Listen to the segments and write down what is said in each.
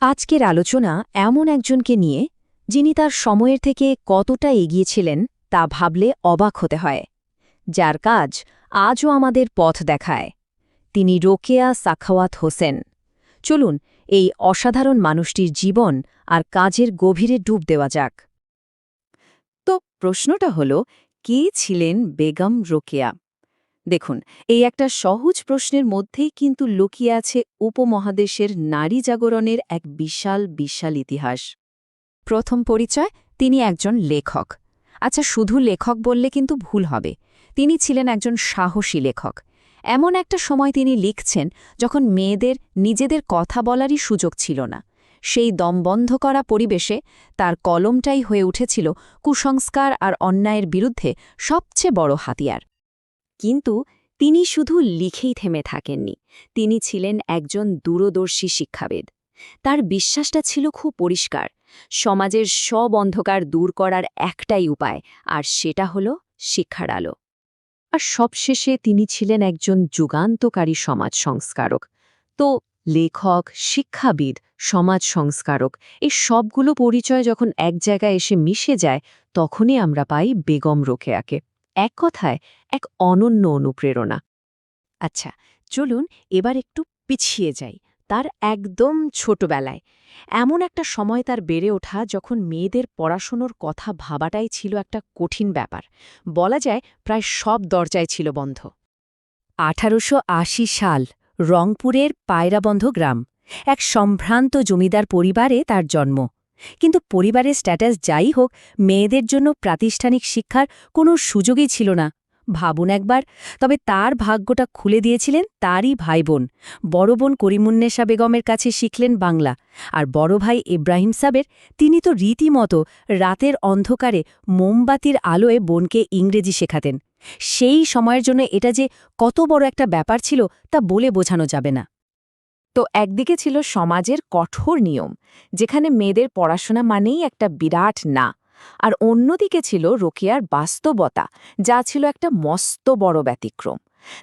আজকের আলোচনা এমন একজনকে নিয়ে, যিনি তার সময়ের থেকে কতটা এগিয়েছিলেন, তা ভাবলে অবাক হতে হয়। যার কাজ আজও আমাদের পথ দেখায়। তিনি রোকেয়া সাখাওয়াত হোসেন। চলুন, এই অসাধারণ মানুষটির জীবন আর কাজের গভীরে ডুব দেওয়া যাক। তো প্রশ্নটা হল, কে ছিলেন বেগম রোকেয়া? দেখুন, এই একটা সহজ প্রশ্নের মধ্যেই কিন্তু লুকিয়ে আছে উপমহাদেশের নারী জাগরণের এক বিশাল বিশাল ইতিহাস। প্রথম পরিচয়, তিনি একজন লেখক। আচ্ছা শুধু লেখক বললে কিন্তু ভুল হবে। তিনি ছিলেন একজন সাহসী লেখক। এমন একটা সময় তিনি লিখছেন যখন মেয়েদের, নিজেদের কথা বলারই সুযোগ ছিল না। সেই দমবন্ধ করা পরিবেশে তার কলমটাই হয়ে উঠেছিল কুসংস্কার আর অন্যায়ের বিরুদ্ধে সবচেয়ে বড় হাতিয়ার। কিন্তু তিনি শুধু লিখেই থেমে থাকেননি। তিনি ছিলেন একজন দূরদর্শী শিক্ষাবেদ। তার বিশ্বাসটা ছিল খুব পরিষ্কার। সমাজের সব অন্ধকার দূর করার একটাই উপায়, আর সেটা হল শিক্ষার আলো। আর সবশেষে তিনি ছিলেন একজন যুগান্তকারী সমাজ সংস্কারক। তো লেখক, শিক্ষাবিদ, সমাজ সংস্কারক, এই সবগুলো পরিচয় যখন এক জায়গায় এসে মিশে যায়, তখনই আমরা পাই বেগম রোকেয়াকে। এক কথায় এক অনন্য অনুপ্রেরণা। আচ্ছা চলুন এবার একটু পিছিয়ে যাই, তার একদম ছোটবেলায়। এমন একটা সময় তার বেড়ে ওঠা যখন মেয়েদের পড়াশোনার কথা ভাবাটাই ছিল একটা কঠিন ব্যাপার। বলা যায় প্রায় সব দরজায় ছিল বন্ধ। আঠারোশ আশি সাল, রংপুরের পায়রাবন্ধ গ্রাম, এক সম্ভ্রান্ত জমিদার পরিবারে তার জন্ম। কিন্তু পরিবারের স্ট্যাটাস যাই হোক, মেয়েদের জন্য প্রাতিষ্ঠানিক শিক্ষার কোনো সুযোগই ছিল না। ভাবুন একবার, তবে তার ভাগ্যটা খুলে দিয়েছিলেন তারই ভাই বোন বড় বোন করিমুন্নেশা বেগমের কাছে শিখলেন বাংলা, আর বড় ভাই ইব্রাহিম সাবের তিনি তো রীতিমতো রাতের অন্ধকারে মোমবাতির আলোয় বোনকে ইংরেজি শেখাতেন। সেই সময়ের জন্য এটা যে কত বড় একটা ব্যাপার ছিল তা বলে বোঝানো যাবে না। তো একদিকে ছিল সমাজের কঠোর নিয়ম, যেখানে মেয়েদের পড়াশোনা মানেই একটা বিরাট না, আর অন্যদিকে ছিল রোকেয়ার বাস্তবতা, যা ছিল একটা মস্ত বড় ব্যতিক্রম।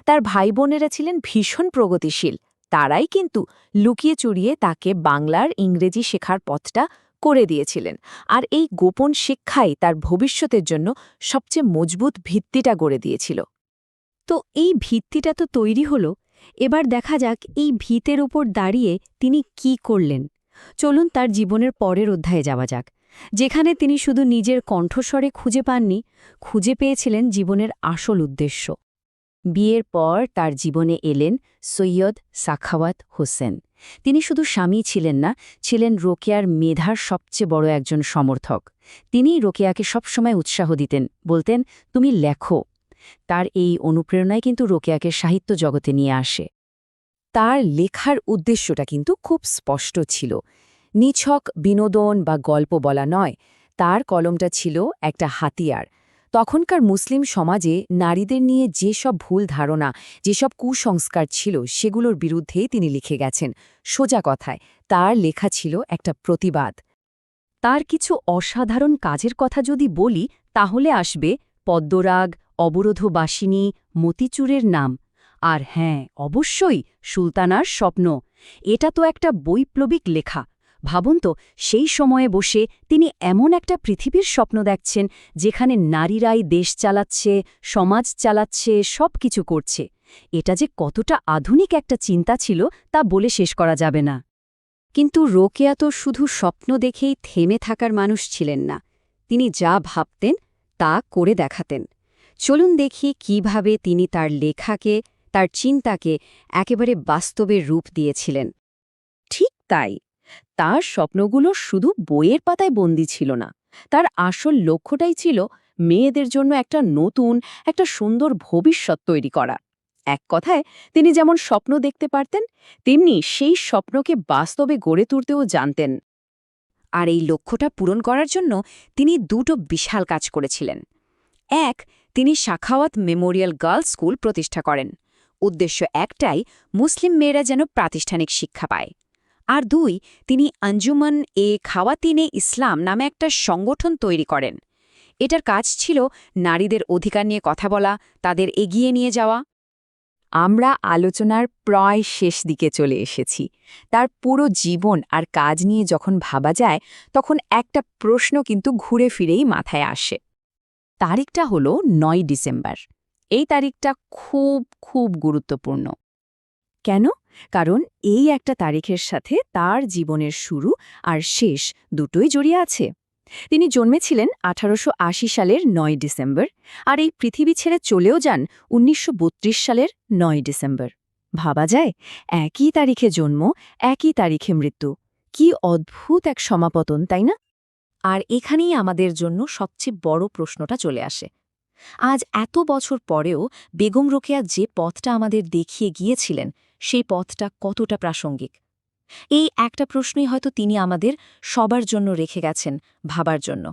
তার ভাই বোনেরা ছিলেন ভীষণ প্রগতিশীল, তারাই কিন্তু লুকিয়ে চুরিয়ে তাকে বাংলার ইংরেজি শেখার পথটা করে দিয়েছিলেন, আর এই গোপন শিক্ষাই তার ভবিষ্যতের জন্য সবচেয়ে মজবুত ভিত্তিটা গড়ে দিয়েছিল। তো এই ভিত্তিটা তো তৈরি হলো এবার দেখা যাক এই ভিতের ওপর দাঁড়িয়ে তিনি কি করলেন। চলুন তার জীবনের পরের অধ্যায়ে যাওয়া যাক। যেখানে তিনি শুধু নিজের কণ্ঠস্বরে খুঁজে পাননি, খুঁজে পেয়েছিলেন জীবনের আসল উদ্দেশ্য। বিয়ের পর তার জীবনে এলেন সৈয়দ সাখাওয়াত হোসেন। তিনি শুধু স্বামী ছিলেন না, ছিলেন রোকেয়ার মেধার সবচেয়ে বড় একজন সমর্থক। তিনি রোকেয়াকে সবসময় উৎসাহ দিতেন, বলতেন, তুমি লেখো। তার এই অনুপ্রেরণায় কিন্তু রোকেয়াকে সাহিত্য জগতে নিয়ে আসে। তার লেখার উদ্দেশ্যটা কিন্তু খুব স্পষ্ট ছিল। নিছক বিনোদন বা গল্প বলা নয়, তার কলমটা ছিল একটা হাতিয়ার। তখনকার মুসলিম সমাজে নারীদের নিয়ে যেসব ভুল ধারণা, যেসব কুসংস্কার ছিল, সেগুলোর বিরুদ্ধেই তিনি লিখে গেছেন। সোজা কথায়, তার লেখা ছিল একটা প্রতিবাদ। তার কিছু অসাধারণ কাজের কথা যদি বলি, তাহলে আসবে পদ্মরাগ অবরোধবাসিনী মতিচুরের নাম। আর হ্যাঁ অবশ্যই সুলতানার স্বপ্ন। এটা তো একটা বৈপ্লবিক লেখা। ভাবুন তো, সেই সময়ে বসে তিনি এমন একটা পৃথিবীর স্বপ্ন দেখছেন, যেখানে নারীরাই দেশ চালাচ্ছে, সমাজ চালাচ্ছে সব কিছু করছে। এটা যে কতটা আধুনিক একটা চিন্তা ছিল, তা বলে শেষ করা যাবে না। কিন্তু রোকেয়া তো শুধু স্বপ্ন দেখেই থেমে থাকার মানুষ ছিলেন না। তিনি যা ভাবতেন, তা করে দেখাতেন। চলুন দেখি কীভাবে তিনি তার লেখাকে, তার চিন্তাকে একেবারে বাস্তবের রূপ দিয়েছিলেন। ঠিক তাই, তার স্বপ্নগুলো শুধু বইয়ের পাতায় বন্দি ছিল না, তার আসল লক্ষ্যটাই ছিল মেয়েদের জন্য একটা নতুন, একটা সুন্দর ভবিষ্যৎ তৈরি করা। এক কথায়, তিনি যেমন স্বপ্ন দেখতে পারতেন, তেমনি সেই স্বপ্নকে বাস্তবে গড়ে তুলতেও জানতেন। আর এই লক্ষ্যটা পূরণ করার জন্য তিনি দুটো বিশাল কাজ করেছিলেন। এক তিনি শাখাওয়াত মেমোরিয়াল গার্লস স্কুল প্রতিষ্ঠা করেন। উদ্দেশ্য একটাই, মুসলিম মেয়েরা যেন প্রাতিষ্ঠানিক শিক্ষা পায়। আর দুই, তিনি আঞ্জুমান এ খাওয়াতিনে ইসলাম নামে একটা সংগঠন তৈরি করেন। এটার কাজ ছিল নারীদের অধিকার নিয়ে কথা বলা, তাদের এগিয়ে নিয়ে যাওয়া। আমরা আলোচনার প্রায় শেষ দিকে চলে এসেছি। তার পুরো জীবন আর কাজ নিয়ে যখন ভাবা যায়, তখন একটা প্রশ্ন কিন্তু ঘুরে ফিরেই মাথায় আসে। তারিখটা হলো নয় ডিসেম্বর। এই তারিখটা খুব খুব গুরুত্বপূর্ণ। কেন? কারণ এই একটা তারিখের সাথে তার জীবনের শুরু আর শেষ দুটোই জড়িয়ে আছে। তিনি জন্মেছিলেন আঠারোশ আশি সালের নয় ডিসেম্বর আর এই পৃথিবী ছেড়ে চলেও যান উনিশশো বত্রিশ সালের নয় ডিসেম্বর। ভাবা যায়, একই তারিখে জন্ম, একই তারিখে মৃত্যু। কি অদ্ভুত এক সমাপতন, তাই না? আর এখানেই আমাদের জন্য সবচেয়ে বড় প্রশ্নটা চলে আসে। আজ এত বছর পরেও বেগম রোকেয়া যে পথটা আমাদের দেখিয়ে গিয়েছিলেন, সেই পথটা কতটা প্রাসঙ্গিক? এই একটা প্রশ্নই হয়তো তিনি আমাদের সবার জন্য রেখে গেছেন ভাবার জন্য।